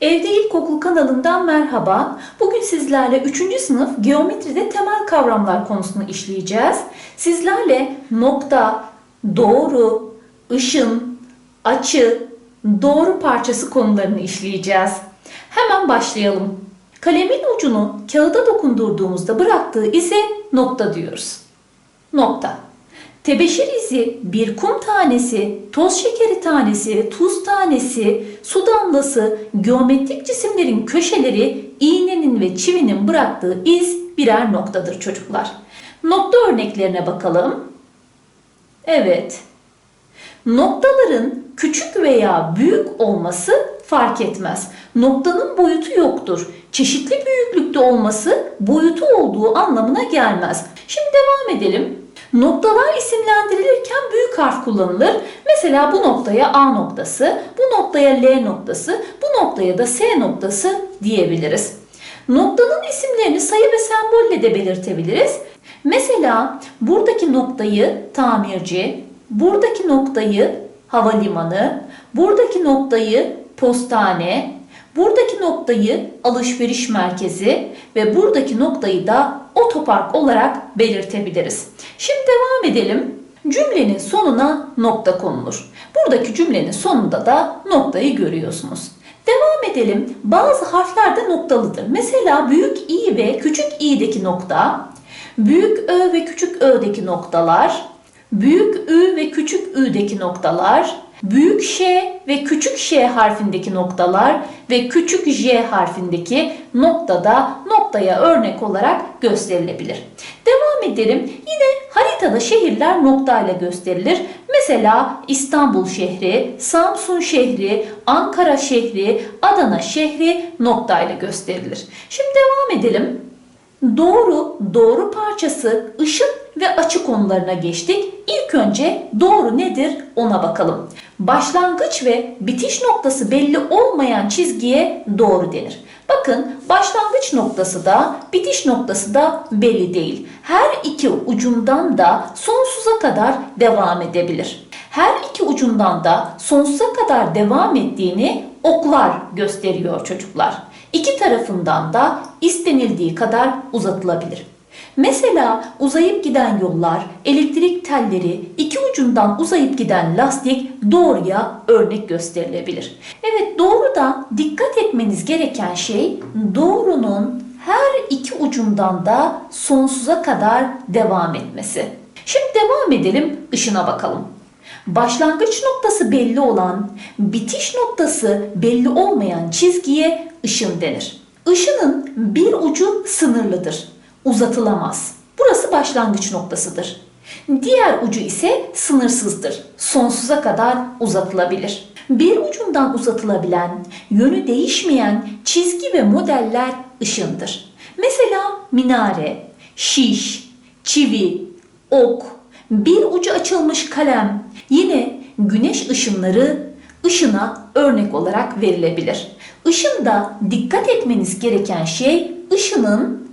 Evde İlkokul kanalından merhaba. Bugün sizlerle 3. sınıf geometride temel kavramlar konusunu işleyeceğiz. Sizlerle nokta, doğru, ışın, açı, doğru parçası konularını işleyeceğiz. Hemen başlayalım. Kalemin ucunu kağıda dokundurduğumuzda bıraktığı ize nokta diyoruz. Nokta. Tebeşir izi, bir kum tanesi, toz şekeri tanesi, tuz tanesi, su damlası, geometrik cisimlerin köşeleri, iğnenin ve çivinin bıraktığı iz birer noktadır çocuklar. Nokta örneklerine bakalım. Evet. Noktaların küçük veya büyük olması fark etmez. Noktanın boyutu yoktur. Çeşitli büyüklükte olması boyutu olduğu anlamına gelmez. Şimdi devam edelim. Noktalar isimlendirilirken büyük harf kullanılır. Mesela bu noktaya A noktası, bu noktaya L noktası, bu noktaya da S noktası diyebiliriz. Noktanın isimlerini sayı ve sembolle de belirtebiliriz. Mesela buradaki noktayı tamirci, buradaki noktayı havalimanı, buradaki noktayı postane, buradaki noktayı alışveriş merkezi ve buradaki noktayı da otopark olarak belirtebiliriz. Şimdi devam edelim. Cümlenin sonuna nokta konulur. Buradaki cümlenin sonunda da noktayı görüyorsunuz. Devam edelim. Bazı harfler de noktalıdır. Mesela büyük i ve küçük i'deki nokta, büyük ö ve küçük ö'deki noktalar, büyük ü ve küçük ü'deki noktalar, büyük ş ve küçük ş harfindeki noktalar ve küçük j harfindeki noktada noktaya örnek olarak gösterilebilir. Devam edelim. Yine haritada şehirler noktayla gösterilir. Mesela İstanbul şehri, Samsun şehri, Ankara şehri, Adana şehri noktayla gösterilir. Şimdi devam edelim. Doğru, doğru parçası, ışın ve açı konularına geçtik. İlk önce doğru nedir ona bakalım. Başlangıç ve bitiş noktası belli olmayan çizgiye doğru denir. Bakın başlangıç noktası da bitiş noktası da belli değil. Her iki ucundan da sonsuza kadar devam edebilir. Her iki ucundan da sonsuza kadar devam ettiğini oklar gösteriyor çocuklar. İki tarafından da istenildiği kadar uzatılabilir. Mesela uzayıp giden yollar, elektrik telleri, iki ucundan uzayıp giden lastik doğruya örnek gösterilebilir. Evet doğruda dikkat etmeniz gereken şey doğrunun her iki ucundan da sonsuza kadar devam etmesi. Şimdi devam edelim ışına bakalım. Başlangıç noktası belli olan, bitiş noktası belli olmayan çizgiye ışın denir. Işının bir ucu sınırlıdır uzatılamaz. Burası başlangıç noktasıdır. Diğer ucu ise sınırsızdır. Sonsuza kadar uzatılabilir. Bir ucundan uzatılabilen, yönü değişmeyen çizgi ve modeller ışındır. Mesela minare, şiş, çivi, ok, bir ucu açılmış kalem, yine güneş ışınları ışına örnek olarak verilebilir. Işında dikkat etmeniz gereken şey ışının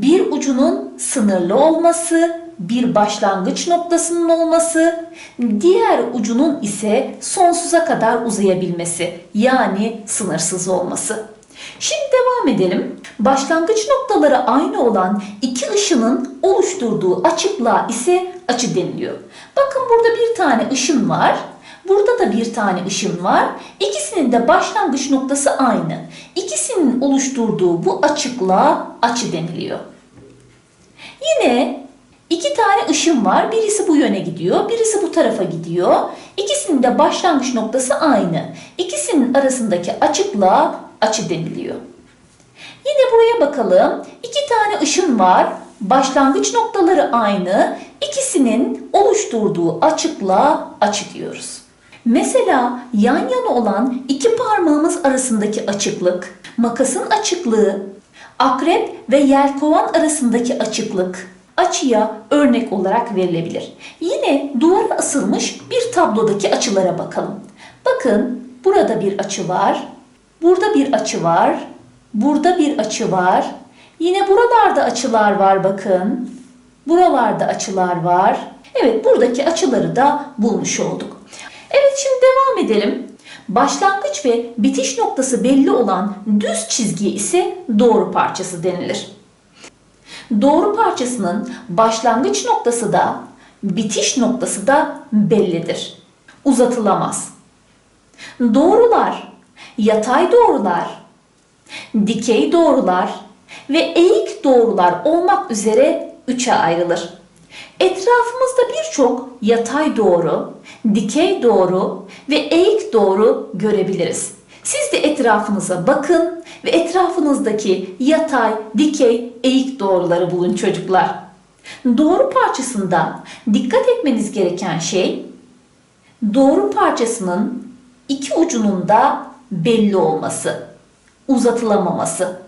bir ucunun sınırlı olması, bir başlangıç noktasının olması, diğer ucunun ise sonsuza kadar uzayabilmesi yani sınırsız olması. Şimdi devam edelim. Başlangıç noktaları aynı olan iki ışının oluşturduğu açıklığa ise açı deniliyor. Bakın burada bir tane ışın var. Burada da bir tane ışın var. İkisinin de başlangıç noktası aynı. İkisinin oluşturduğu bu açıklığa açı deniliyor. Yine iki tane ışın var. Birisi bu yöne gidiyor, birisi bu tarafa gidiyor. İkisinin de başlangıç noktası aynı. İkisinin arasındaki açıklığa açı deniliyor. Yine buraya bakalım. İki tane ışın var. Başlangıç noktaları aynı. İkisinin oluşturduğu açıklığa açı diyoruz. Mesela yan yana olan iki parmağımız arasındaki açıklık, makasın açıklığı, akrep ve yelkovan arasındaki açıklık açıya örnek olarak verilebilir. Yine duvara asılmış bir tablodaki açılara bakalım. Bakın burada bir açı var, burada bir açı var, burada bir açı var. Yine buralarda açılar var bakın. Buralarda açılar var. Evet buradaki açıları da bulmuş olduk. Evet devam edelim. Başlangıç ve bitiş noktası belli olan düz çizgiye ise doğru parçası denilir. Doğru parçasının başlangıç noktası da bitiş noktası da bellidir. Uzatılamaz. Doğrular, yatay doğrular, dikey doğrular ve eğik doğrular olmak üzere üçe ayrılır. Etrafımızda birçok yatay doğru, dikey doğru ve eğik doğru görebiliriz. Siz de etrafınıza bakın ve etrafınızdaki yatay, dikey, eğik doğruları bulun çocuklar. Doğru parçasında dikkat etmeniz gereken şey doğru parçasının iki ucunun da belli olması, uzatılamaması.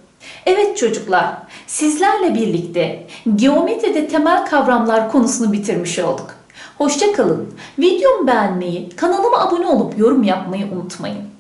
Evet çocuklar, sizlerle birlikte geometride temel kavramlar konusunu bitirmiş olduk. Hoşça kalın. Videomu beğenmeyi, kanalıma abone olup yorum yapmayı unutmayın.